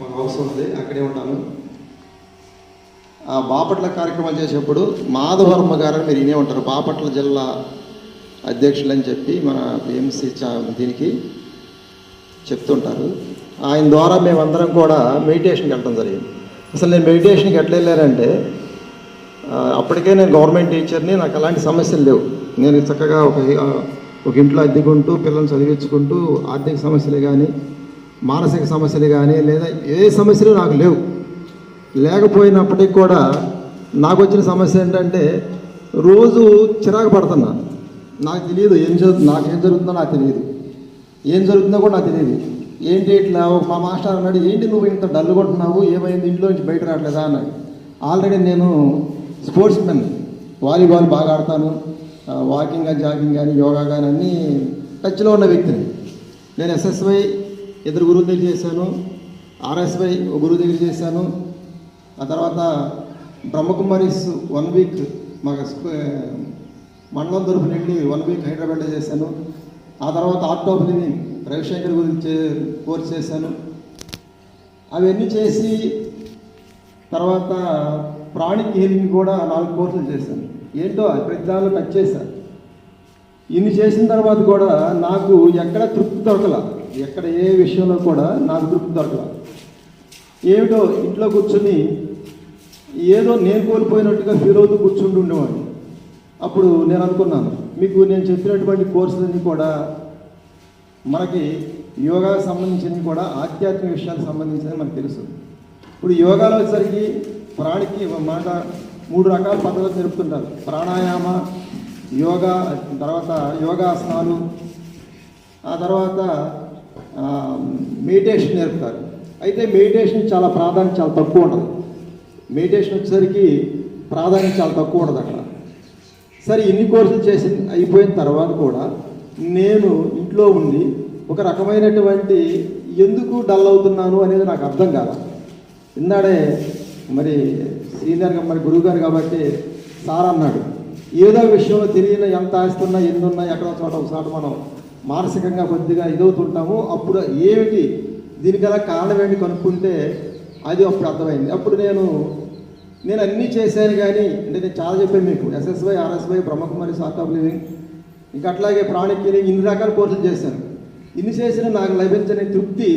మా హౌస్ ఉంది అక్కడే ఉంటాను ఆ బాపట్ల కార్యక్రమాలు చేసేప్పుడు మాధవర్మ గారు మీరు వినే ఉంటారు. బాపట్ల జిల్లా అధ్యక్షులు అని చెప్పి మన బిఎంసీ చా దీనికి చెప్తుంటారు. ఆయన ద్వారా మేమందరం కూడా మెడిటేషన్కి వెళ్ళడం జరిగింది. అసలు నేను మెడిటేషన్కి ఎట్లా వెళ్ళానంటే అప్పటికే నేను గవర్నమెంట్ టీచర్ని నాకు అలాంటి సమస్యలు లేవు. నేను చక్కగా ఒక ఒక ఇంట్లో అద్దెకుంటూ పిల్లల్ని చదివించుకుంటూ ఆర్థిక సమస్యలు కానీ మానసిక సమస్యలు కానీ లేదా ఏ సమస్యలు నాకు లేవు. లేకపోయినప్పటికీ కూడా నాకు వచ్చిన సమస్య ఏంటంటే రోజు చిరాకు పడుతున్నా. నాకు తెలియదు ఏం జరుగు నాకు ఏం జరుగుతుందో నాకు తెలియదు. ఏం జరుగుతుందో కూడా నాకు తెలియదు. ఏంటి ఇట్లా మా మాస్టర్ అన్నాడు ఏంటి నువ్వు ఇంత డల్ కొట్టున్నావు ఏమైంది? ఇంట్లో నుంచి బయట రావట్లేదా? అన్నాడు. ఆల్రెడీ నేను స్పోర్ట్స్ మెన్ వాలీబాల్ బాగా ఆడతాను. వాకింగ్ కానీ జాగింగ్ కానీ యోగా కానీ అన్నీ టచ్లో ఉన్న వ్యక్తిని. నేను ఎస్ఎస్వై ఇద్దరు గురువుల దగ్గర చేశాను. ఆర్ఎస్వై ఒక గురువు దగ్గర చేశాను. ఆ తర్వాత బ్రహ్మకుమారీస్ వన్ వీక్ మా మండలం తరఫున వెళ్ళి వన్ వీక్ హైదరాబాద్లో చేశాను. ఆ తర్వాత ఆర్ట్ ఆఫ్ లివింగ్ రవిశంకర్ గురించి కోర్స్ చేశాను. అవన్నీ చేసి తర్వాత ప్రాణిక్ హీలింగ్ కూడా నాలుగు కోర్సులు చేశాను. ఏంటో ప్రతి దానిలో టచ్ చేశాను ఇన్ని చేసిన తర్వాత కూడా నాకు ఎక్కడ తృప్తి దొరకల. ఎక్కడ ఏ విషయంలో కూడా నాకు తృప్తి దొరకదు ఏమిటో ఇంట్లో కూర్చొని ఏదో నేను కోల్పోయినట్టుగా ఫీల్ అవుతూ కూర్చుంటూ ఉండేవాడిని. అప్పుడు నేను అనుకున్నాను మీకు నేను చెప్పినటువంటి కోర్సులన్నీ కూడా మనకి యోగాకు సంబంధించినవి కూడా ఆధ్యాత్మిక విషయాలకు సంబంధించినవి మనకు తెలుసు. ఇప్పుడు యోగాలో వచ్చేసరికి ప్రాణికి మాట మూడు రకాల పద్ధతులు జరుపుతుంటారు. ప్రాణాయామ యోగా తర్వాత యోగాసనాలు ఆ తర్వాత మెడిటేషన్ నేర్పుతారు. అయితే మెడిటేషన్ చాలా ప్రాధాన్యత చాలా తక్కువ ఉండదు. మెడిటేషన్ వచ్చేసరికి ప్రాధాన్యత చాలా తక్కువ ఉండదు అక్కడ. సరే ఇన్ని కోర్సులు చేసి అయిపోయిన తర్వాత కూడా నేను ఇంట్లో ఉండి ఒక రకమైనటువంటి ఎందుకు డల్ అవుతున్నాను అనేది నాకు అర్థం కాదు ఇందాడే మరి సీనియర్గా మరి గురువు గారు కాబట్టి సార్ అన్నాడు ఏదో విషయంలో తెలియని ఎంత ఆస్తున్నా ఎన్ని ఉన్నా ఎక్కడో చోట ఒకసారి మనం మానసికంగా కొద్దిగా ఇదవుతుంటాము. అప్పుడు ఏమిటి? దీనికలా కారణం ఏంటి కనుక్కుంటే అది అప్పుడు అర్థమైంది. అప్పుడు నేను నేను అన్నీ చేశాను కానీ అంటే నేను చాలా చెప్పాను మీకు SSY RSY Brahmakumari art of living ఇంకా అట్లాగే ప్రాణిక్ ఇన్ని రకాల కోర్సులు చేశాను. ఇన్ని చేసిన నాకు లభించని తృప్తి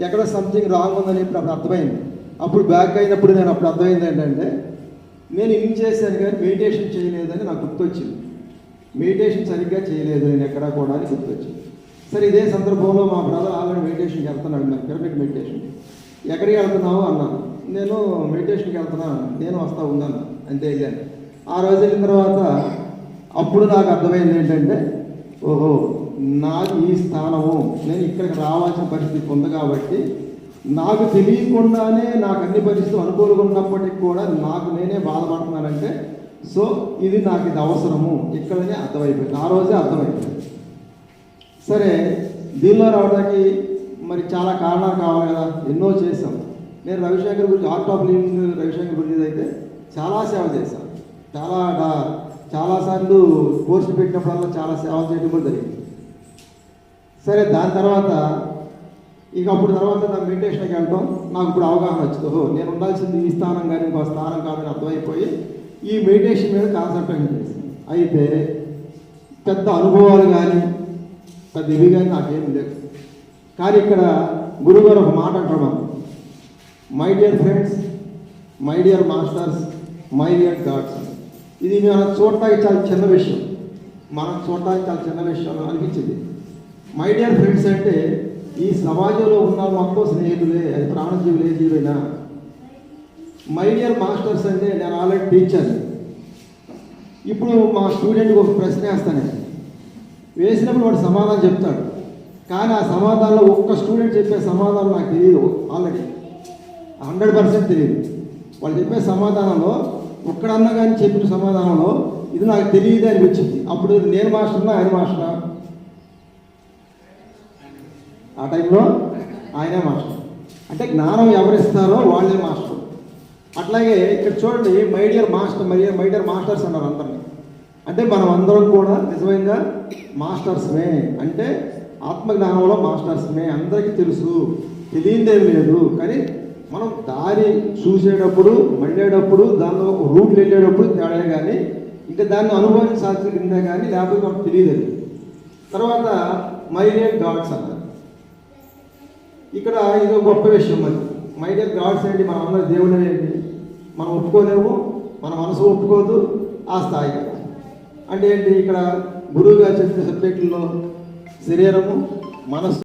ఎక్కడ సంథింగ్ రాంగ్ ఉందని అప్పుడు అర్థమైంది. అప్పుడు బ్యాక్ అయినప్పుడు నేను అప్పుడు అర్థమైంది ఏంటంటే నేను ఇన్ని చేశాను కానీ మెడిటేషన్ చేయలేదని నాకు గుర్తొచ్చింది. మెడిటేషన్ సరిగ్గా చేయలేదు నేను ఎక్కడా కూడా అని గుర్తొచ్చింది. సరే ఇదే సందర్భంలో మా బ్రదర్ ఆల్రెడీ మెడిటేషన్కి వెళ్తున్నాడు నాకు పిరమిడ్ మెడిటేషన్ ఎక్కడికి వెళ్తున్నావు? అన్నాను. నేను మెడిటేషన్కి వెళ్తున్నాను నేను వస్తా ఉన్నాను అంతే వెళ్ళాను ఆ రోజు వెళ్ళిన తర్వాత అప్పుడు నాకు అర్థమైంది ఏంటంటే ఓహో నాకు ఈ స్థానము నేను ఇక్కడికి రావాల్సిన పరిస్థితి ఉంది కాబట్టి నాకు తెలియకుండానే నాకు అన్ని పరిస్థితులు అనుకూలంగా ఉన్నప్పటికీ కూడా నాకు నేనే బాధపడుతున్నానంటే సో ఇది నాకు ఇది అవసరము. ఇక్కడనే అర్థమైపోయింది. ఆ రోజే అర్థమైపోయింది. సరే దీనిలో రావడానికి మరి చాలా కారణాలు కావాలి కదా. ఎన్నో చేశాం. నేను రవిశంకర్ గురించి ఆర్ట్ ఆఫ్ లివింగ్ రవిశంకర్ గురించి అయితే చాలా సేవ చేశాను. చాలా చాలాసార్లు కోర్సు పెట్టినప్పుడల్లా చాలా సేవ చేయడం కూడా జరిగింది. సరే దాని తర్వాత ఇక అప్పుడు తర్వాత నా మెడిటేషన్కి వెళ్ళటం నాకు ఇప్పుడు అవగాహన వచ్చింది. ఓహో నేను ఉండాల్సింది ఈ స్థానం కానీ ఇంకో స్థానం కాదని అర్థమైపోయి ఈ మెడిటేషన్ మీద కాన్సన్ట్రేషన్ చేశాను అయితే పెద్ద అనుభవాలు కానీ పెద్ద ఇవి కానీ నాకేం లేదు కానీ ఇక్కడ గురుగారు ఒక మాట అంటాడు my dear friends my dear masters my dear gods ఇది మనం చూడటానికి చాలా చిన్న విషయం. మనం చూడటానికి చాలా చిన్న విషయం అనిపించింది. మై డియర్ ఫ్రెండ్స్ అంటే ఈ సమాజంలో ఉన్న మొత్తం స్నేహితులే అది ప్రాణజీవులే జీవైనా మై డియర్ మాస్టర్స్ అంటే నేను ఆల్రెడీ టీచర్ ఇప్పుడు మా స్టూడెంట్కి ఒక ప్రశ్న వేస్తాను. వేసినప్పుడు వాడు సమాధానం చెప్తాడు. కానీ ఆ సమాధానంలో ఒక్క స్టూడెంట్ చెప్పే సమాధానం నాకు తెలియదు ఆల్రెడీ హండ్రెడ్ పర్సెంట్ తెలియదు వాళ్ళు చెప్పే సమాధానంలో ఒక్కడన్నా కానీ చెప్పిన సమాధానంలో ఇది నాకు తెలియదు అనిపించింది. అప్పుడు నేను మాస్టర్నా ఆయన మాస్టరా? ఆ టైంలో ఆయనే మాస్టర్. అంటే జ్ఞానం ఎవరిస్తారో వాళ్ళే మాస్టర్. అట్లాగే ఇక్కడ చూడండి మైడియర్ మాస్టర్ మరి మైడియర్ మాస్టర్స్ అన్నారు అందరినీ. అంటే మనం అందరం కూడా నిజమైన మాస్టర్స్మే అంటే ఆత్మజ్ఞానంలో మాస్టర్స్మే అందరికీ తెలుసు. తెలియదేం లేదు. కానీ మనం దారి చూసేటప్పుడు మళ్ళేటప్పుడు దానిలో ఒక రూట్లు వెళ్ళేటప్పుడు తేడా కానీ ఇంకా దాన్ని అనుభవించాల్సిందే కానీ లేకపోతే మనకు తెలియదు. తర్వాత మైడియర్ గాడ్స్ అన్నారు. ఇక్కడ ఇది ఒక గొప్ప విషయం మరి మైడియర్ గాడ్స్ ఏంటి మనం అందరూ దేవుడు ఏంటి? మనం ఒప్పుకోలేము మన మనసు ఒప్పుకోదు ఆ స్థాయి. అంటే ఏంటి ఇక్కడ గురువుగా చెప్పిన సబ్జెక్టుల్లో శరీరము మనసు